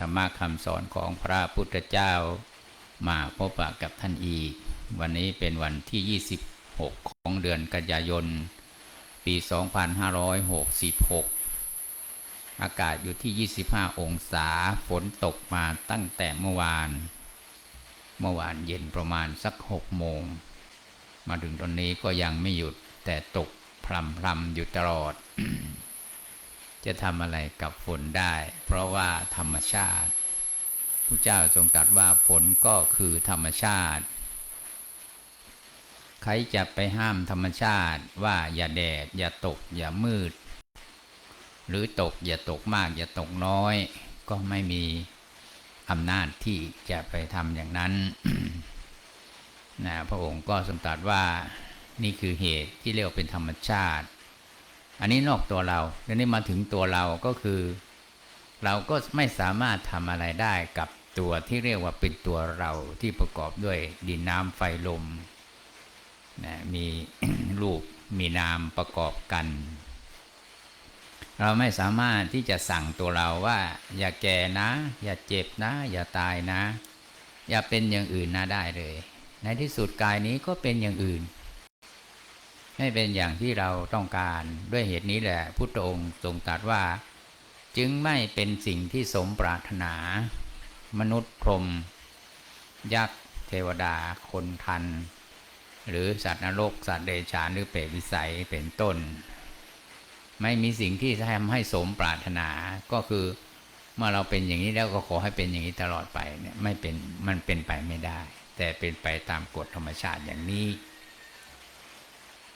ธรรมะคำสอนของพระพุทธเจ้า มาพบปะกับท่านอีก วันนี้เป็นวันที่ 26 ของเดือนกันยายน ปี 2566 อากาศอยู่ที่ 25 องศาฝนตกมาตั้งแต่เมื่อวาน เมื่อวานเย็นประมาณสัก 6 โมง มาถึงตอนนี้ก็ยังไม่หยุดแต่ตกพรำพรำอยู่ตลอด จะทำอะไรกับฝนได้ เพราะว่าธรรมชาติพระเจ้าทรงตรัสว่าฝนก็คือธรรมชาติ ใครจะไปห้ามธรรมชาติว่าอย่าแดด อย่าตก อย่ามืด หรือตกอย่าตกมาก อย่าตกน้อย ก็ไม่มีอำนาจที่จะไปทำอย่างนั้นนะพระองค์ก็ทรงตรัสว่านี่คือเหตุที่เรียกว่าเป็นธรรมชาติ อันนี้นอกตัวเราแล้วนี่มาถึงตัวเราก็คือ เราก็ไม่สามารถทำอะไรได้กับตัวที่เรียกว่าเป็นตัวเราที่ประกอบด้วยดินน้ำไฟลมนะมีรูปมีนามประกอบกัน เราไม่สามารถที่จะสั่งตัวเราว่า อย่าแก่นะ อย่าเจ็บนะ อย่าตายนะ อย่าเป็นอย่างอื่นนะได้เลย ในที่สุดกายนี้ก็เป็นอย่างอื่น ไม่เป็นอย่างที่เราต้องการด้วยเหตุนี้แหละพุทธองค์ทรงตรัสว่า จึงไม่เป็นสิ่งที่สมปรารถนา มนุษย์พรหมยักษ์เทวดา คนทัน หรือสัตว์นรกสัตว์เดรัจฉานหรือเปรตวิสัยเป็นต้น ไม่มีสิ่งที่ทำให้สมปรารถนาก็คือเมื่อเราเป็นอย่างนี้แล้วก็ขอให้เป็นอย่างนี้ตลอดไปเนี่ยไม่เป็นมันเป็นไปไม่ได้ แต่เป็นไปตามกฎธรรมชาติอย่างนี้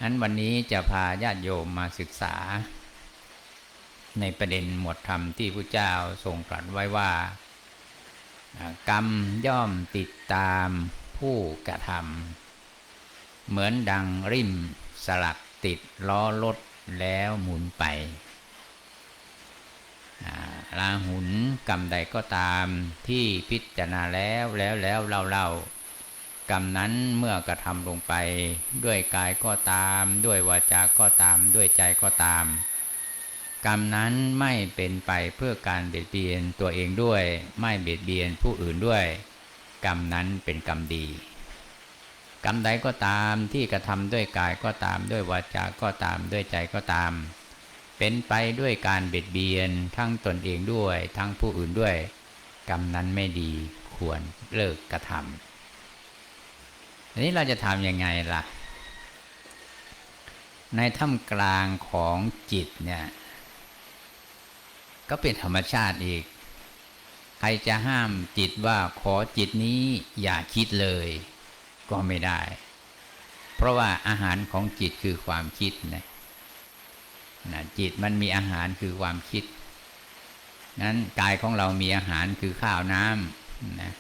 นั้นวันนี้จะพาญาติโยมมาศึกษา ในประเด็นหมวดธรรมที่พระเจ้าทรงตรัสไว้ว่า กรรมย่อมติดตามผู้กระทำเหมือนดังริมสลักติดล้อรถแล้วหมุนไปลาหุนกรรมใดก็ตามที่พิจารณาแล้วแล้วแล้วเล่าเล่า กรรมนั้นเมื่อกระทำลงไป ด้วยกายก็ตาม ด้วยวาจาก็ตาม ด้วยใจก็ตาม กรรมนั้นไม่เป็นไปเพื่อการเบียดเบียนตัวเองด้วย ไม่เบียดเบียนผู้อื่นด้วย กรรมนั้นเป็นกรรมดี กรรมใดก็ตามที่กระทำด้วยกายก็ตาม ด้วยวาจาก็ตาม ด้วยใจก็ตาม เป็นไปด้วยการเบียดเบียนทั้งตนเองด้วย ทั้งผู้อื่นด้วย กรรมนั้นไม่ดีควรเลิกกระทำ ทีนี้เราจะทำยังไงล่ะ ในท่ามกลางของจิตเนี่ย ก็เป็นธรรมชาติอีก ใครจะห้ามจิตว่าขอจิตนี้อย่าคิดเลย ก็ไม่ได้ เพราะว่าอาหารของจิตคือความคิดนะนะจิตมันมีอาหารคือความคิด นั้นกายของเรามีอาหารคือข้าวน้ำนะ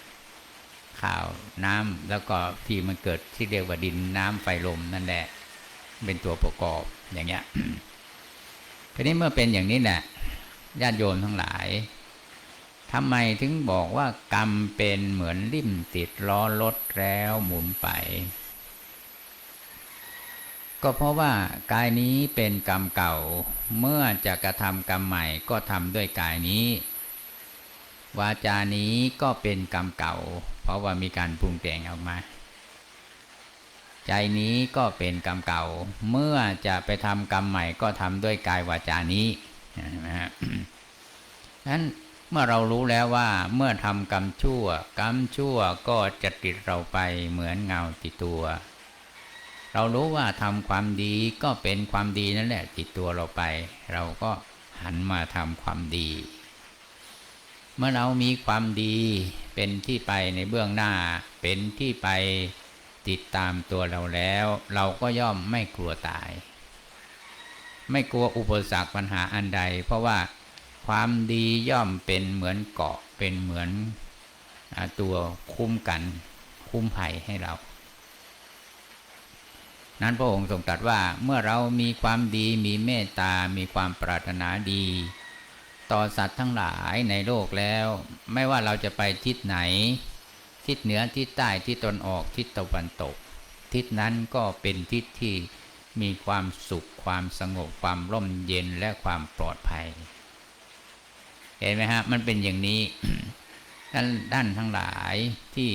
ขาวน้ำแล้วก็ที่มันเกิดที่เรียกว่าดินน้ำไฟลมนั่นแหละ เป็นตัวประกอบอย่างเงี้ยทีนี้เมื่อเป็นอย่างนี้แหละญาติโยมทั้งหลายทำไมถึงบอกว่ากรรมเป็นเหมือนลิ่มติดล้อรถแล้วหมุนไป ก็เพราะว่ากายนี้เป็นกรรมเก่า เมื่อจะกระทำกรรมใหม่ก็ทำด้วยกายนี้ วาจานี้ก็เป็นกรรมเก่า เพราะว่ามีการปรุงแต่งออกมา ใจนี้ก็เป็นกรรมเก่า เมื่อจะไปทำกรรมใหม่ก็ทำด้วยกายวาจานี้นไหมฮะนั้นเมื่อเรารู้แล้วว่าเมื่อทำกรรมชั่ว กรรมชั่วก็จะติดเราไปเหมือนเงาติดตัว เรารู้ว่าทำความดีก็เป็นความดีนั่นแหละติดตัวเราไป เราก็หันมาทำความดี เมื่อเรามีความดีเป็นที่ไปในเบื้องหน้า เป็นที่ไปติดตามตัวเราแล้ว เราก็ย่อมไม่กลัวตาย ไม่กลัวอุปสรรคปัญหาอันใด เพราะว่าความดีย่อมเป็นเหมือนเกาะเป็นเหมือนอตัวคุ้มกัน คุ้มภัยให้เรา นั้นพระองค์ทรงตรัสว่าเมื่อเรามีความดีมีเมตตา มีความปรารถนาดี ต่อสัตว์ทั้งหลายในโลกแล้ว ไม่ว่าเราจะไปทิศไหน ทิศเหนือทิศใต้ทิศตนออกทิศตะวันตก ทิศนั้นก็เป็นทิศที่มีความสุขความสงบความร่มเย็นและความปลอดภัย เห็นไหมฮะมันเป็นอย่างนี้ท่านด้านทั้งหลายที่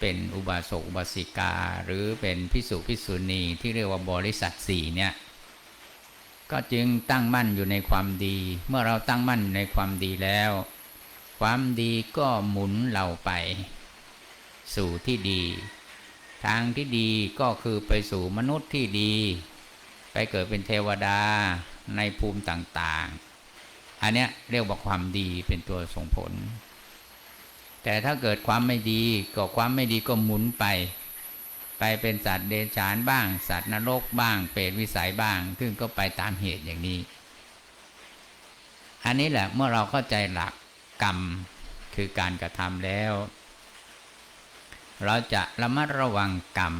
เป็นอุบาสกอุบาสิกา หรือเป็นพิสุพิสุณีที่เรียกว่าบริษัทสี่เนี่ย ก็จึงตั้งมั่นอยู่ในความดี เมื่อเราตั้งมั่นในความดีแล้ว ความดีก็หมุนเราไป สู่ที่ดี ทางที่ดีก็คือไปสู่มนุษย์ที่ดี ไปเกิดเป็นเทวดาในภูมิต่างๆ อันเนี้ยเรียกว่าความดีเป็นตัวส่งผล แต่ถ้าเกิดความไม่ดีก็ความไม่ดีก็หมุนไป ไปเป็นสัตว์เดรัจฉานบ้าง สัตว์นรกบ้าง เปรตวิสัยบ้าง ซึ่งก็ไปตามเหตุอย่างนี้ อันนี้แหละเมื่อเราเข้าใจหลักกรรมคือการกระทำแล้ว เราจะระมัดระวังกรรม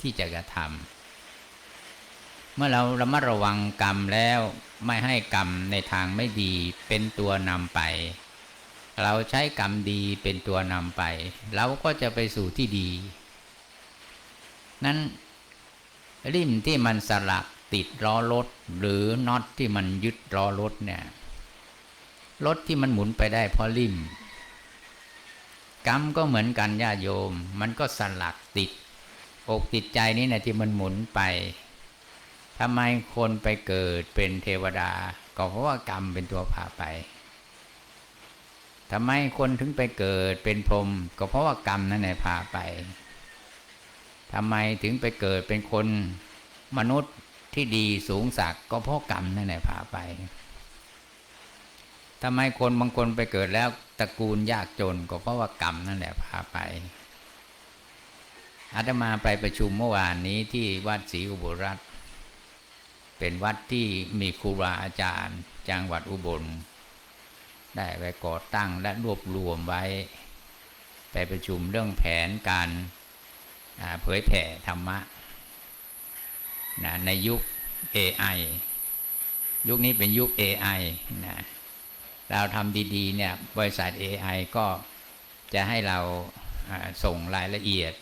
ที่จะกระทำเมื่อเราระมัดระวังกรรมแล้วไม่ให้กรรมในทางไม่ดีเป็นตัวนำไป เราใช้กรรมดีเป็นตัวนำไป เราก็จะไปสู่ที่ดี นั้นริมที่มันสลักติดล้อรถ หรือน็อตที่มันยึดล้อรถเนี่ยรถที่มันหมุนไปได้เพราะริมกรรมก็เหมือนกันญาโยม มันก็สลักติด อกติดใจนี่นะที่มันหมุนไปทำไมคนไปเกิดเป็นเทวดา ก็เพราะว่ากรรมเป็นตัวพาไปทำไมคนถึงไปเกิดเป็นพรหมก็เพราะว่ากรรมนั่นแหละพาไป ทำไมถึงไปเกิดเป็นคนมนุษย์ที่ดีสูงสักก็เพราะกรรมนั่นแหละพาไปทำไมคนบางคนไปเกิดแล้วตระกูลยากจนก็เพราะว่ากรรมนั่นแหละพาไปอาตมาไปประชุมเมื่อวานนี้ที่วัดศรีอุบลรัตน์เป็นวัดที่มีครูบาอาจารย์ จังหวัดอุบล ได้ไปก่อตั้งและรวบรวมไว้ ไปประชุมเรื่องแผนการ เผยแผ่ธรรมะนะในยุค AI ยุคนี้เป็นยุค AI นะเราทำดีๆเนี่ยบริษัท AI ก็จะให้เราส่งรายละเอียด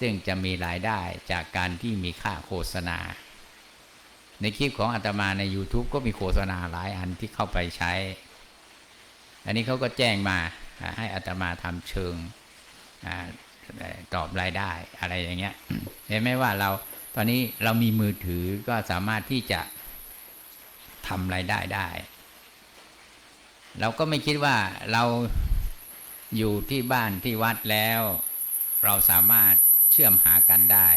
ซึ่งจะมีรายได้จากการที่มีค่าโฆษณา ในคลิปของอาตมาใน YouTube ก็มีโฆษณาหลายอันที่เข้าไปใช้ อันนี้เขาก็แจ้งมาให้อาตมาทำเชิง ตอบรายได้อะไรอย่างเงี้ยเห็นไหมว่าเราตอนนี้เรามีมือถือก็สามารถที่จะทำรายได้ได้ เราก็ไม่คิดว่าเราอยู่ที่บ้านที่วัดแล้ว เราสามารถเชื่อมหากันได้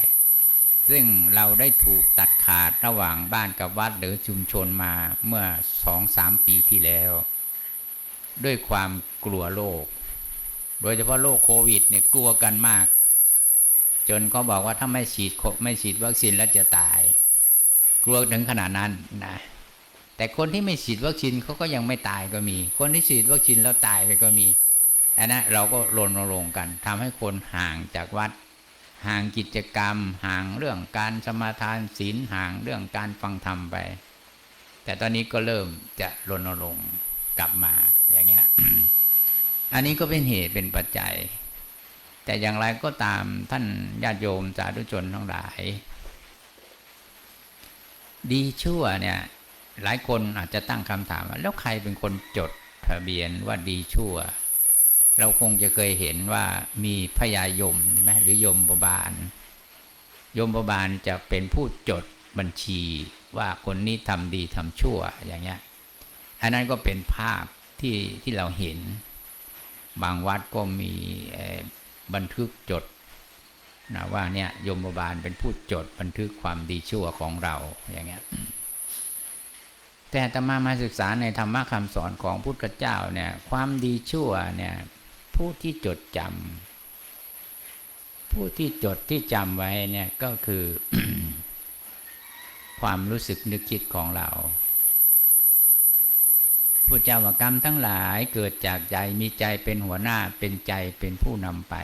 ซึ่งเราได้ถูกตัดขาดระหว่างบ้านกับวัดหรือชุมชนมาเมื่อสองสามปีที่แล้ว ด้วยความกลัวโรค โดยเฉพาะโรคโควิดเนี่ยกลัวกันมาก จนเขาบอกว่าถ้าไม่ฉีดไม่ฉีดวัคซีนแล้วจะตาย กลัวถึงขนาดนั้นนะแต่คนที่ไม่ฉีดวัคซีนเขาก็ยังไม่ตายก็มี คนที่ฉีดวัคซีนแล้วตายไปก็มีอันนั้นเราก็รณรงค์กันทำให้คนห่างจากวัด ห่างกิจกรรม ห่างเรื่องการสมาทานศีลห่างเรื่องการฟังธรรมไป แต่ตอนนี้ก็เริ่มจะรณรงค์กลับมาอย่างเงี้ย อันนี้ก็เป็นเหตุเป็นปัจจัย แต่อย่างไรก็ตามท่านญาติโยมสาธุชนทั้งหลาย ดีชั่วเนี่ย หลายคนอาจจะตั้งคำถามว่าแล้วใครเป็นคนจดทะเบียนว่าดีชั่ว เราคงจะเคยเห็นว่ามีพญายมใช่ไหมหรือยมบบาล ยมบบาลจะเป็นผู้จดบัญชีว่าคนนี้ทำดีทำชั่วอย่างเงี้ยอันนั้นก็เป็นภาพที่ที่เราเห็น บางวัดก็มีบันทึกจดนะว่าเนี่ยยมบาลเป็นผู้จดบันทึกความดีชั่วของเราอย่างเงี้ยแต่ตมามาศึกษาในธรรมะคำสอนของพุทธเจ้าเนี่ย ความดีชั่วเนี่ยผู้ที่จดจำผู้ที่จดที่จำไว้เนี่ยก็คือ ความรู้สึกนึกคิดของเรา พระเจ้าว่ากรรมทั้งหลายเกิดจากใจมีใจเป็นหัวหน้าเป็นใจเป็นผู้นำไป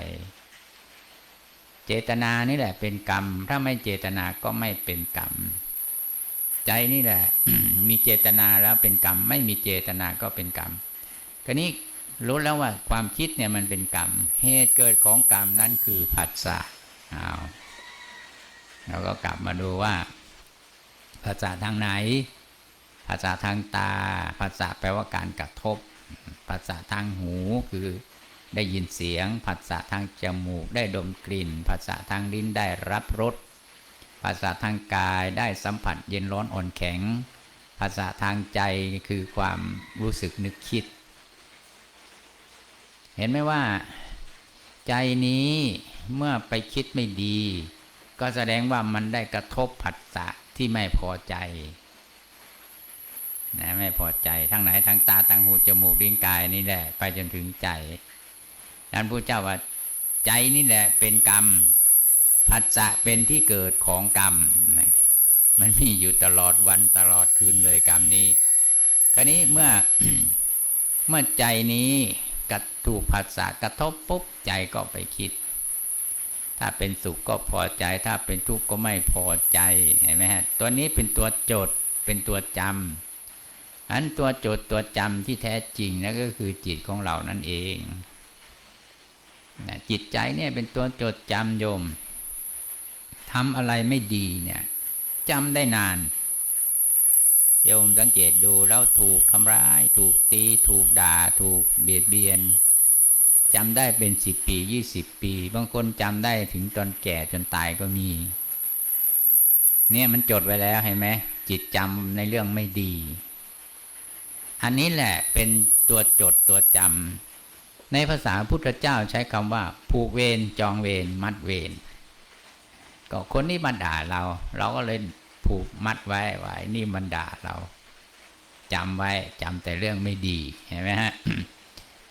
เจตนานี่แหละเป็นกรรม ถ้าไม่เจตนาก็ไม่เป็นกรรม ใจนี่แหละ มีเจตนาแล้วเป็นกรรม ไม่มีเจตนาก็เป็นกรรมก็นี้รู้แล้วว่าความคิดเนี่ยมันเป็นกรรม เหตุเกิดของกรรมนั้นคือผัสสะเอาเราก็กลับมาดูว่าภาษาทางไหน ภาษาทางตา ภาษาแปลว่าการกระทบผัสสะทางหูคือได้ยินเสียงผัสสะทางจมูกได้ดมกลิ่นผัสสะทางลิ้นได้รับรส ภาษาทางกายได้สัมผัสเย็นร้อนอ่อนแข็ง ภาษาทางใจคือความรู้สึกนึกคิด เห็นไหมว่า ใจนี้เมื่อไปคิดไม่ดี ก็แสดงว่ามันได้กระทบผัสสะที่ไม่พอใจ นะไม่พอใจทางไหนทางตาทางหูจมูกลิ้นกายนี่แหละ ไปจนถึงใจนั้นพระเจ้าว่าใจนี่แหละเป็นกรรมผัสสะเป็นที่เกิดของกรรมนะมันมีอยู่ตลอดวันตลอดคืนเลยกรรมนี้ คราวนี้เมื่อเมื่อใจนี้กระถูกผัสสะกระทบปุ๊บใจก็ไปคิด ถ้าเป็นสุขก็พอใจ ถ้าเป็นทุกข์ก็ไม่พอใจเห็นไหมฮะตัวนี้เป็นตัวโจทย์เป็นตัวจำ อันตัวจทย์ตัวจำที่แท้จริงนั่นก็คือจิตของเรานั่นเองนะจิตใจเนี่ยเป็นตัวจดจำโยมทำอะไรไม่ดีเนี่ยจำได้นาน โยมสังเกตดูแล้วถูกทำร้าย ถูกตีถูกด่า ถูกเบียดเบียนจำได้เป็นสิบปียี่สิบปี บางคนจำได้ถึงตอนแก่จนตายก็มี เนี่ยมันจดไว้แล้วเห็นไหมจิตจำในเรื่องไม่ดี อันนี้แหละเป็นตัวจดตัวจำในภาษาพุทธเจ้าใช้คำว่า ผูกเวรจองเวรมัดเวรก็คนนี้มาด่าเรา เราก็เลยผูกมัดไว้ไว้นี่มันด่าเราจำไว้จำแต่เรื่องไม่ดีเห็นไหมฮะ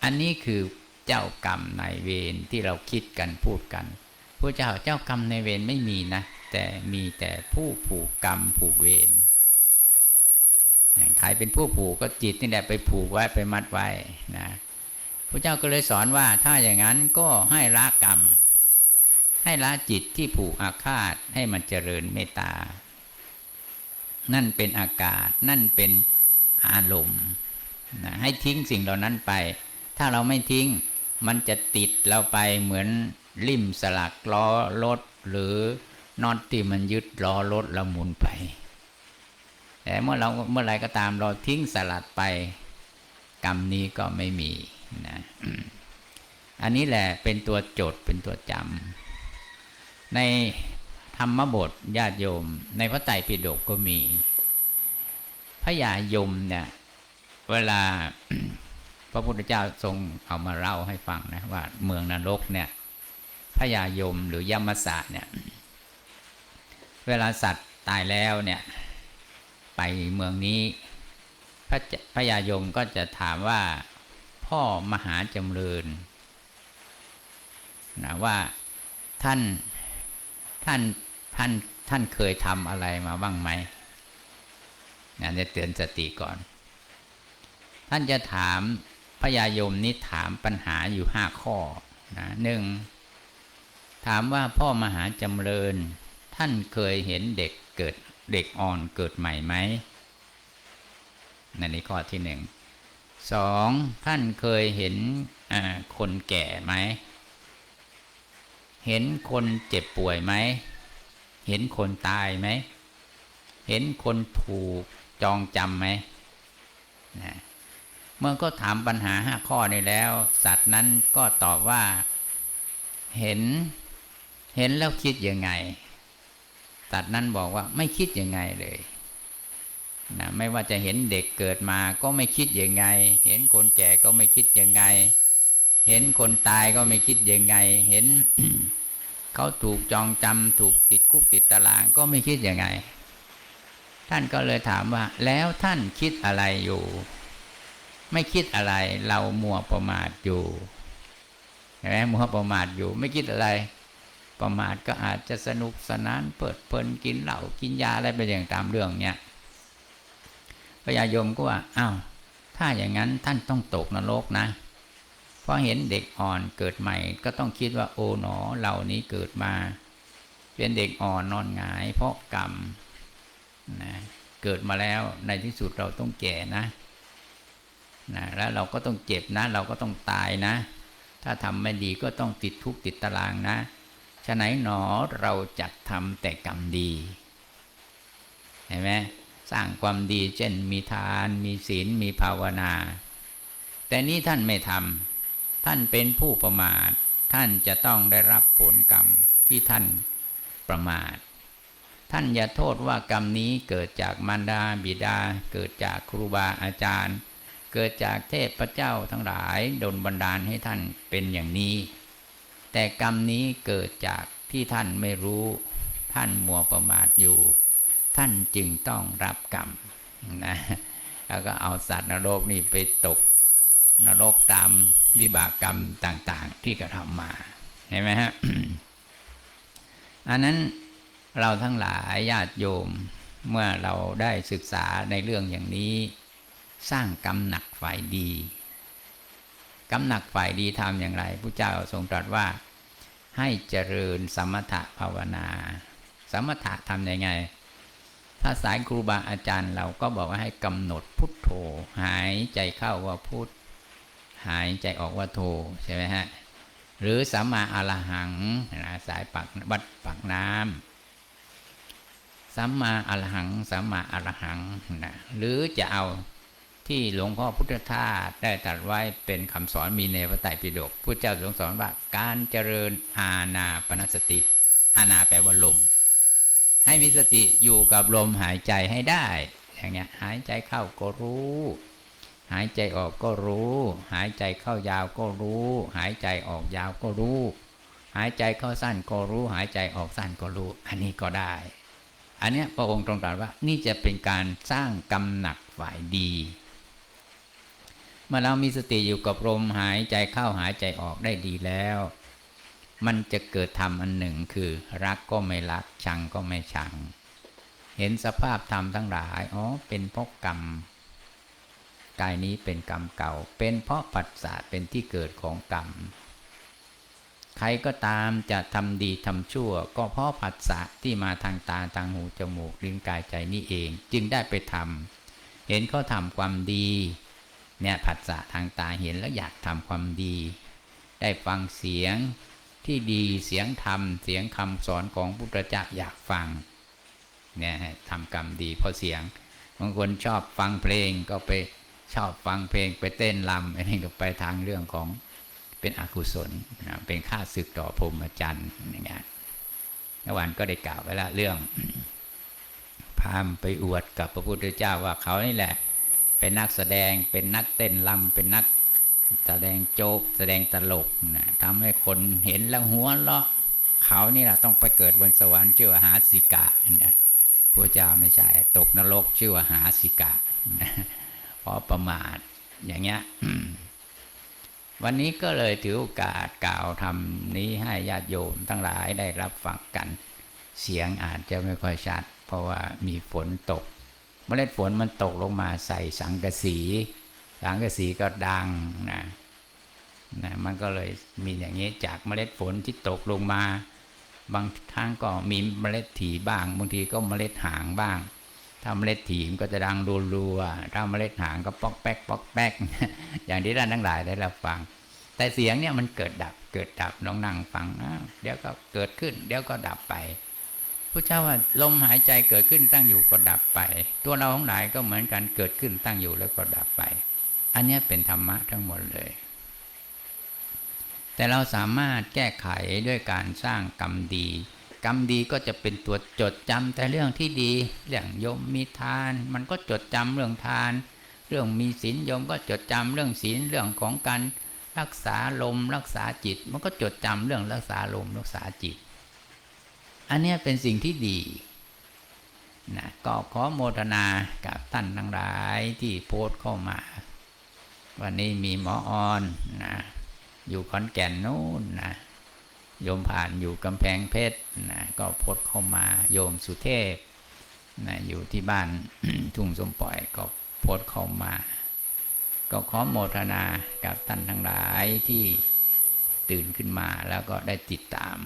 อันนี้คือเจ้ากรรมนายเวรที่เราคิดกันพูดกันพระเจ้าเจ้ากรรมนายเวรไม่มีนะแต่มีแต่ผู้ผูกกรรมผูกเวร ใครเป็นผู้ผูกก็จิตนี่แหละไปผูกไว้ไปมัดไว้นะพระเจ้าก็เลยสอนว่าถ้าอย่างนั้นก็ให้ละกรรม ให้ละจิตที่ผูกอาฆาตให้มันเจริญเมตตา นั่นเป็นอากาศ นั่นเป็นอารมณ์นะให้ทิ้งสิ่งเหล่านั้นไป ถ้าเราไม่ทิ้ง มันจะติดเราไปเหมือนลิ่มสลักล้อรถหรือน็อตที่มันยึดล้อรถเราหมุนไป แต่เมื่อเราเมื่อไรก็ตามเราทิ้งสลัดไป กรรมนี้ก็ไม่มีนะอันนี้แหละเป็นตัวโจทย์เป็นตัวจำในธรรมบทญาติโยม ในพระไตรปิฎกก็มี พระยายมเนี่ย เวลาพระพุทธเจ้าทรงเอามาเล่าให้ฟังนะว่าเมืองนรกเนี่ยพระยายมหรือยมศาสเนี่ย เวลาสัตว์ตายแล้วเนี่ย ไปเมืองนี้ พระพระยายมก็จะถามว่าพ่อมหาจำเริญนะว่าท่านท่านท่านท่านเคยทำอะไรมาบ้างไหมนะจะเตือนสติก่อน ท่านจะถามพญายมนี้ถามปัญหาอยู่ห้าข้อนะหนึ่งถามว่าพ่อมหาจำเริญ ท่านเคยเห็นเด็กเกิด เด็กอ่อนเกิดใหม่ไหมนั่นนี่ข้อที่หนึ่งสองท่านเคยเห็นคนแก่ไหม เห็นคนเจ็บป่วยไหม เห็นคนตายไหม เห็นคนถูกจองจำไหมนะเมื่อก็ถามปัญหาห้าข้อนี้แล้ว สัตว์นั้นก็ตอบว่า เห็น เห็นแล้วคิดยังไง ตว์นั้นบอกว่าไม่คิดยังไงเลยนะไม่ว่าจะเห็นเด็กเกิดมาก็ไม่คิดยังไง เห็นคนแก่ก็ไม่คิดยังไง เห็นคนตายก็ไม่คิดยังไง เห็นเขาถูกจองจำถูกติดคุกติดตารางก็ไม่คิดยังไง ท่านก็เลยถามว่า แล้วท่านคิดอะไรอยู่ ไม่คิดอะไรเรามัวประมาทอยู่เห็นไหมมัวประมาทอยู่ ไม่คิดอะไร ประมาทก็อาจจะสนุกสนานเปิดเพลินกินเหล้ากินยาอะไรไปอย่างตามเรื่องเนี้ยพญายมก็ว่าอ้าวถ้าอย่างนั้นท่านต้องตกนรกนะเพราะเห็นเด็กอ่อนเกิดใหม่ ก็ต้องคิดว่าโอ๋หนอเหล่านี้เกิดมา เป็นเด็กอ่อนนอนหงาย เพราะกรรมนะเกิดมาแล้วในที่สุดเราต้องแก่นะนะแล้วเราก็ต้องเจ็บนะ เราก็ต้องตายนะ ถ้าทำไม่ดีก็ต้องติดทุกข์ติดตารางนะ ฉะไหนหนอเราจัดทำแต่กรรมดีเห็นไหมสร้างความดีเช่นมีทาน มีศีลมีภาวนา แต่นี้ท่านไม่ทำท่านเป็นผู้ประมาท ท่านจะต้องได้รับผลกรรมที่ท่านประมาท ท่านอย่าโทษว่ากรรมนี้เกิดจากมารดาบิดา เกิดจากครูบาอาจารย์ เกิดจากเทพเจ้าทั้งหลายดลบันดาลให้ท่านเป็นอย่างนี้ แต่กรรมนี้เกิดจากที่ท่านไม่รู้ ท่านมัวประมาทอยู่ ท่านจึงต้องรับกรรมนะแล้วก็เอาสัตว์นรกนี่ไปตกนรกตามวิบากกรรมต่าง ๆ ที่กระทำมาเห็นไหมฮะอันนั้นเราทั้งหลายญาติโยมเมื่อเราได้ศึกษาในเรื่องอย่างนี้ สร้างกรรมหนักฝ่ายดี กรรมหนักฝ่ายดีทำอย่างไรพระเจ้าทรงตรัสว่า ให้เจริญสมถะภาวนา สมถะทำยังไง ถ้าสายครูบาอาจารย์เราก็บอกว่าให้กำหนดพุทโธ หายใจเข้าว่าพุทหายใจออกว่าโธใช่ไหมฮะหรือสัมมาอรหังนะสายปักวัดปักน้ำสัมมาอรหังสัมมาอรหังนะหรือจะเอา ที่หลวงพ่อพุทธทาสได้ตรัสไว้เป็นคำสอนมีในพระไตรปิฎกพุทธเจ้าทรงสอนว่าการเจริญอาณาปณสติอาณาแปลว่าลม ให้มีสติอยู่กับลมหายใจให้ได้ อย่างเนี้ยหายใจเข้าก็รู้ หายใจออกก็รู้ หายใจเข้ายาวก็รู้ หายใจออกยาวก็รู้ หายใจเข้าสั้นก็รู้ หายใจออกสั้นก็รู้ อันนี้ก็ได้ อันเนี้ยพระองค์ตรงตรัสว่านี่จะเป็นการสร้างกำหนักฝ่ายดี เมื่อเรามีสติอยู่กับลมหายใจเข้าหายใจออกได้ดีแล้ว มันจะเกิดธรรมอันหนึ่งคือรักก็ไม่รักชังก็ไม่ชัง เห็นสภาพธรรมทั้งหลายอ๋อเป็นเพราะกรรมกายนี้เป็นกรรมเก่า เป็นเพราะปัจจัยเป็นที่เกิดของกรรม ใครก็ตามจะทำดีทำชั่ว ก็เพราะผัสสะที่มาทางตาทางหูจมูกลิ้นกายใจนี่เอง จึงได้ไปทำเห็นเขาทำความดี เนี่ยผัสสะทางตาเห็นแล้วอยากทำความดี ได้ฟังเสียงที่ดีเสียงธรรม เสียงคำสอนของพุทธเจ้าอยากฟังเนี่ยทำกรรมดีเพราะเสียงบางคนชอบฟังเพลงก็ไปชอบฟังเพลงไปเต้นรำอันนี้ก็ไปทางเรื่องของเป็นอกุศลนะเป็นค่าศึกต่อพรหมจรรย์อย่างเงี้ยเมื่อวานก็ได้กล่าวไว้ละเรื่องพามไปอวดกับพระพุทธเจ้าว่าเขานี่แหละ เป็นนักแสดง เป็นนักเต้นรำเป็นนักแสดงโจ๊กแสดงตลกนะทำให้คนเห็นแล้วหัวเราะเขานี่แหละต้องไปเกิดบนสวรรค์ชื่อว่าหาสิกะนะพระเจ้าไม่ใช่ ตกนรกชื่อว่าหาสิกะนะเพราะประมาทอย่างเงี้ยวันนี้ก็เลยถือโอกาสกล่าวทำนี้ให้ญาติโยมทั้งหลายได้รับฟังกัน เสียงอาจจะไม่ค่อยชัด เพราะว่ามีฝนตก เมล็ดฝนมันตกลงมาใส่สังกะสี สังกะสีก็ดังนะนะมันก็เลยมีอย่างนี้จากเมล็ดฝนที่ตกลงมา บางครั้งก็มีเมล็ดถี่บ้าง บางทีก็เมล็ดหางบ้าง ถ้าเมล็ดถี่มันก็จะดังรัวๆถ้าเมล็ดหางก็ป๊อกแป๊กป๊อกแป๊ก อย่างที่ท่านทั้งหลายได้รับฟัง แต่เสียงเนี่ยมันเกิดดับเกิดดับน้องนั่งฟังเดี๋ยวก็เกิดขึ้น เดี๋ยวก็ดับไป พระเจ้าว่าลมหายใจเกิดขึ้นตั้งอยู่ก็ดับไป ตัวเราทั้งหลายก็เหมือนกันเกิดขึ้นตั้งอยู่แล้วก็ดับไป อันนี้เป็นธรรมะทั้งหมดเลย แต่เราสามารถแก้ไขด้วยการสร้างกรรมดี กรรมดีก็จะเป็นตัวจดจำแต่เรื่องที่ดีเรื่องโยมมีทาน มันก็จดจำเรื่องทาน เรื่องมีศีลโยมก็จดจำเรื่องศีลเรื่องของการรักษาลมรักษาจิต มันก็จดจำเรื่องรักษาลมรักษาจิต อันนี้เป็นสิ่งที่ดีนะก็ขอโมทนากับท่านทั้งหลายที่โพสต์เข้ามา วันนี้มีหมอออนนะอยู่ขอนแก่นนู้นนะโยมผ่านอยู่กำแพงเพชรนะก็โพสต์เข้ามา โยมสุเทพนะอยู่ที่บ้านทุ่งสมปล่อยก็โพสต์เข้ามา ก็ขอโมทนากับท่านทั้งหลายที่ตื่นขึ้นมาแล้วก็ได้ติดตาม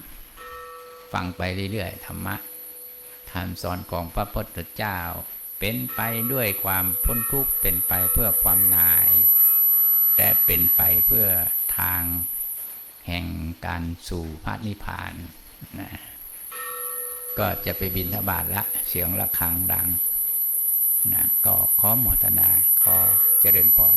ฟังไปเรื่อยๆธรรมะคำสอนของพระพุทธเจ้า เป็นไปด้วยความพ้นทุกข์เป็นไปเพื่อความนายแต่เป็นไปเพื่อทางแห่งการสู่พระนิพพานนะก็จะไปบินทบาทละเสียงะระฆังดังนะก็ขอโมทนาขอเจริญพร